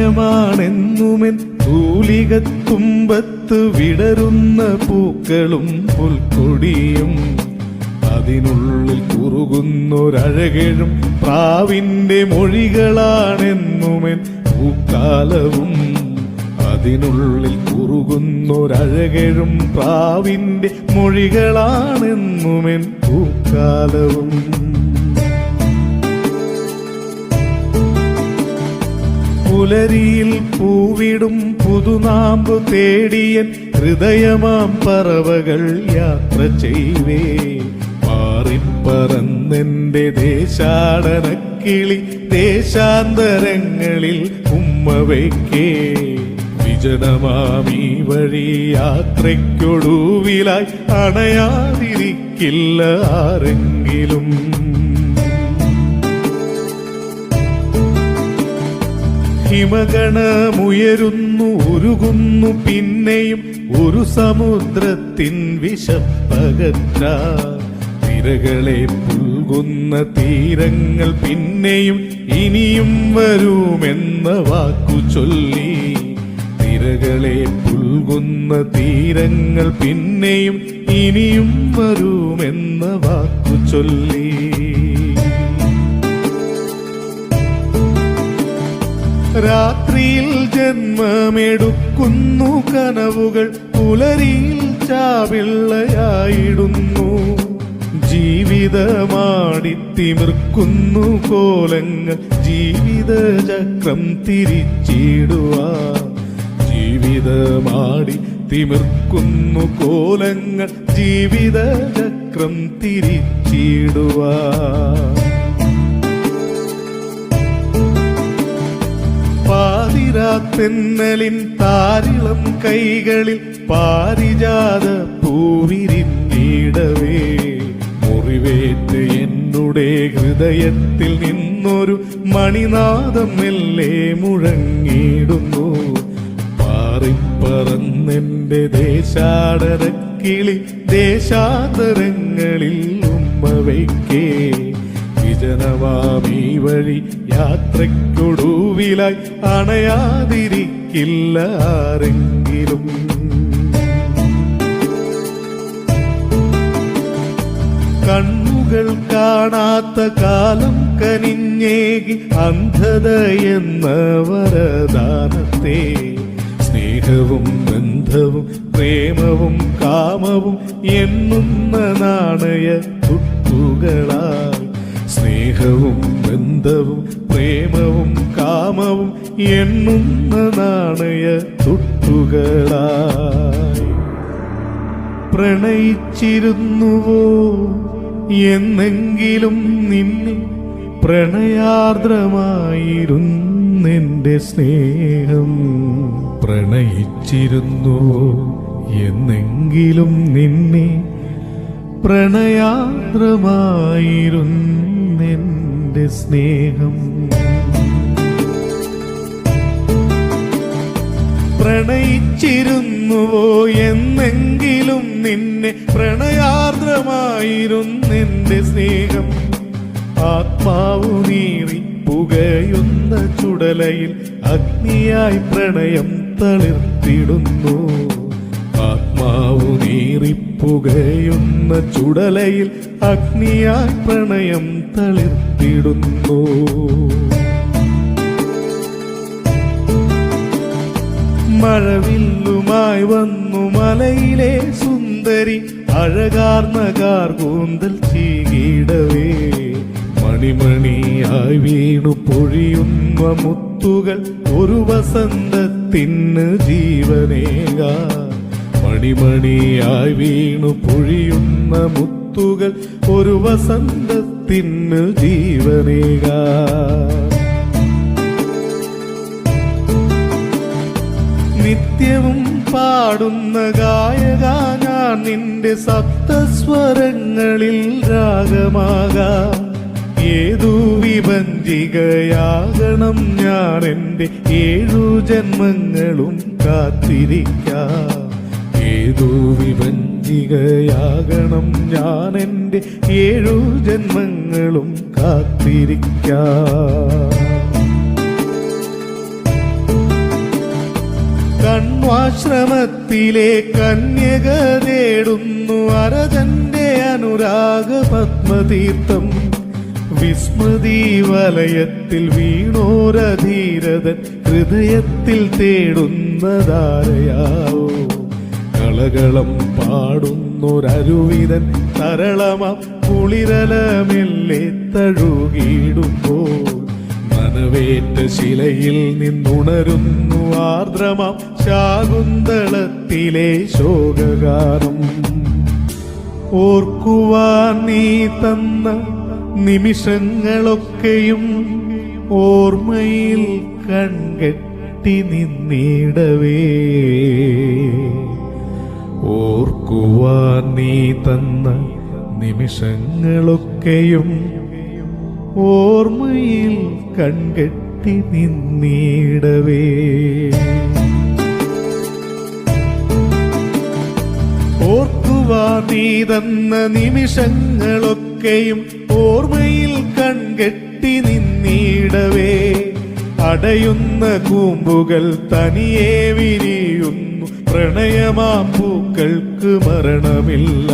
പ്രണയമാണെന്നുമെൻ തൂലികത്തുമ്പത്ത് വിടരുന്ന പൂക്കളും പുൽക്കൊടിയും. അതിനുള്ളിൽ കുറുകുന്നൊരഴകഴും പ്രാവിന്റെ മൊഴികളാണെന്നുമെൻ പൂക്കാലവും അതിനുള്ളിൽ കുറുകുന്നൊരഴകഴും പ്രാവിന്റെ മൊഴികളാണെന്നുമെൻ പൂക്കാലവും. പുലരിയിൽ പൂവിടും പുതുനാമ്പ് തേടിയൻ ഹൃദയമാം പറവകൾ യാത്ര ചെയ്വേ. മാറിപ്പറന്നെന്റെ ദേശാടനക്കിളി ദേശാന്തരങ്ങളിൽ ഉമ്മ വയ്ക്കേ. വിജനമാമീ വഴി യാത്രയ്ക്കൊടുവിലായി അണയാതിരിക്കില്ല ആരെങ്കിലും. ഹിമഗണമുയരുന്നു ഉരുകുന്നു പിന്നെയും ഒരു സമുദ്രത്തിൻ വിശപ്പകറ്റ തിരകളെ പുൽകുന്ന തീരങ്ങൾ പിന്നെയും ഇനിയും വരുമെന്ന വാക്കു ചൊല്ലി തിരകളെ പുൽകുന്ന തീരങ്ങൾ പിന്നെയും ഇനിയും വരുമെന്ന വാക്കു ചൊല്ലി. രാത്രിയിൽ ജന്മമെടുക്കുന്നു കനവുകൾ പുലരിയിൽ ചാവിള്ളയായിടുന്നു ജീവിതമാടിത്തിമിർക്കുന്നു കോലങ്ങൾ ജീവിതചക്രം ചക്രം തിരിച്ചിടുവാ ജീവിതമാടി തിമിർക്കുന്നു കോലങ്ങൾ ജീവിത ചക്രം തിരിച്ചിടുവാ പാതിരാത്തെന്നലിൻ താരിളം കൈകളിൽ പാരിജാത പൂവിരിഞ്ഞിടവേ. മുറിവേറ്റ് എന്നുടെ ഹൃദയത്തിൽ നിന്നൊരു മണിനാദം മെല്ലെ മുഴങ്ങിടുന്നു പാറിപ്പറന്നെന്റെ ദേശാടരക്കിളി ദേശാന്തരങ്ങളിൽ ഉമ്മ വയ്ക്കേ. വിജനമാമീ വഴി യാത്രയ്ക്കൊടുവിലായി അണയാതിരിക്കില്ല ആരെങ്കിലും. കണ്ണുകൾ കാണാത്ത കാലം കനിഞ്ഞേകി അന്ധത എന്ന വരദാനത്തെ സ്നേഹവും ബന്ധവും പ്രേമവും കാമവും എണ്ണുന്ന നാണയ തുട്ടുകളാൽ സ്നേഹവും ബന്ധവും പ്രേമവും കാമവും എണ്ണുന്ന നാണയ തുട്ടുകളായി പ്രണയിച്ചിരുന്നുവോ എന്നെങ്കിലും നിന്നെ പ്രണയാർദ്രമായിരുന്നെന്റെ സ്നേഹം പ്രണയിച്ചിരുന്നു എന്നെങ്കിലും നിന്നെ പ്രണയാർദ്രമായിരുന്നെന്റെ സ്നേഹം. പ്രണയിച്ചിരുന്നുവോ എന്നെങ്കിലും നിന്നെ പ്രണയാർദ്രമായിരുന്നെന്റെ സ്നേഹം. ആത്മാവു നീറി പുകയുന്ന ചുടലയിൽ അഗ്നിയായി പ്രണയം തളിർത്തിടുന്നു. ആത്മാവ് നീറി പുകയുന്ന ചുടലയിൽ അഗ്നിയായി പ്രണയം തളിർത്തിടുന്നു. മഴവില്ലുമായി വന്നു മലയിലെ സുന്ദരി അഴകാർന്ന കാർ കൂന്തൽ ചീകിടവേ. മണിമണിയായി വീണു പൊഴിയുന്ന മുത്തുകൾ ഒരു വസന്തത്തിന് ജീവനേക. മണിമണിയായി വീണു പൊഴിയുന്ന മുത്തുകൾ ഒരു വസന്തത്തിന് ജീവനേക. നിത്യവും പാടുന്ന ഗായക ഞാൻ നിന്റെ സപ്തസ്വരങ്ങളിൽ രാഗമാകാം. ഏതു വിഭഞ്ചികയാകണം ഞാൻ എന്റെ ഏഴു ജന്മങ്ങളും കാത്തിരിക്കാം. ഏതു ഏതു ഞാൻ എന്റെ ഏഴു ജന്മങ്ങളും കാത്തിരിക്കാം. കണ്വാശ്രമത്തിലെ കന്യക തേടുന്നു അരജന്റെ അനുരാഗ പത്മതീർത്ഥം. വിസ്മൃതി വലയത്തിൽ വീണോരധീരതൻ ഹൃദയത്തിൽ തേടുന്നതാരയാവോ? കളകളം പാടുന്നൊരരുവിതൻ തരളമ കുളിരലമെല്ലെ തഴുകിയിടുമ്പോൾ നനവേറ്റ ശിലയിൽ നിന്നുണരുന്നു ആർദ്രമം ശാകുന്തളത്തിലെ ശോകകാരം ഓർക്കുവാൻ നീ തന്ന നിമിഷങ്ങളൊക്കെയും ഓർമ്മയിൽ കൺകെട്ടി നിന്നിടവേ. ഓർക്കുവാൻ നീ തന്ന നിമിഷങ്ങളൊക്കെയും ഓർമ്മയിൽ കൺകെട്ടി നിന്നിടവേ. ഓർക്കുവാ നീ തന്ന നിമിഷങ്ങളൊക്കെയും ഓർമ്മയിൽ കൺകെട്ടി നിന്നിടവേ. അടയുന്ന കൂമ്പുകൾ തനിയെ വിരിയുന്നു. പ്രണയമാ പൂക്കൾക്ക് മരണമില്ല.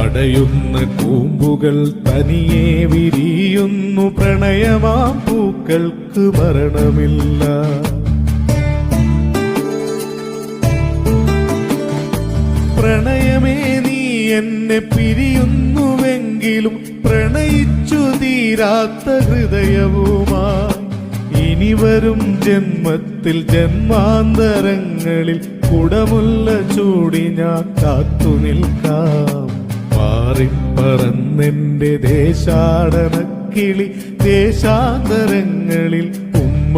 അടയുന്ന കൂമ്പുകൾ തനിയെ വിരിയുന്നു. പ്രണയമാ പൂക്കൾക്ക് മരണമില്ല. പ്രണയമേ നീ എന്നെ പിരിയുന്നുവെങ്കിലും പ്രണയിച്ചു തീരാത്ത ഹൃദയവുമായി ഇനി വരും ജന്മത്തിൽ ജന്മാന്തരങ്ങളിൽ കുടമുള്ള ചൂടി ഞാൻ കാത്തു നിൽക്കാം. മാറിപ്പറന്നെന്റെ ദേശാടന കിളി ദേശാന്തരങ്ങളിൽ ഉമ്മ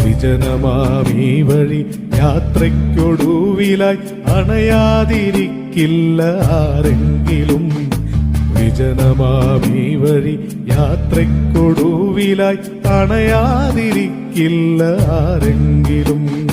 വിജനമാമീ വഴി യാത്രയ്ക്കൊടുവിലായി അണയാതിരിക്കില്ല ആരെങ്കിലും. വിജനമാമീ വഴി യാത്രയ്ക്കൊടുവിലായി അണയാതിരിക്കില്ല ആരെങ്കിലും.